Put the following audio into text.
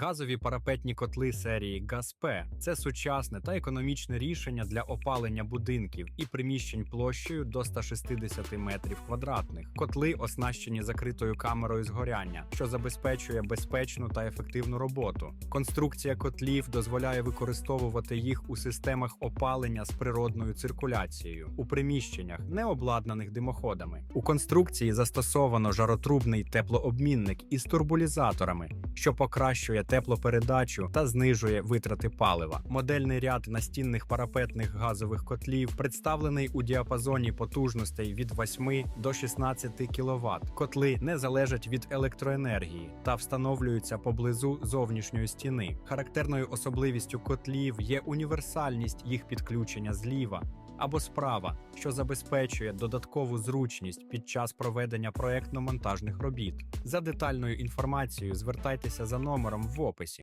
Газові парапетні котли серії ГАЗП це сучасне та економічне рішення для опалення будинків і приміщень площею до 160 метрів квадратних. Котли оснащені закритою камерою згоряння, що забезпечує безпечну та ефективну роботу. Конструкція котлів дозволяє використовувати їх у системах опалення з природною циркуляцією у приміщеннях, не обладнаних димоходами. У конструкції застосовано жаротрубний теплообмінник із турбулізаторами, що покращує теплопередачу та знижує витрати палива. Модельний ряд настінних парапетних газових котлів представлений у діапазоні потужностей від 8 до 16 кВт. Котли не залежать від електроенергії та встановлюються поблизу зовнішньої стіни. Характерною особливістю котлів є універсальність їх підключення зліва або справа, що забезпечує додаткову зручність під час проведення проектно-монтажних робіт. За детальною інформацією звертайтеся за номером в описі.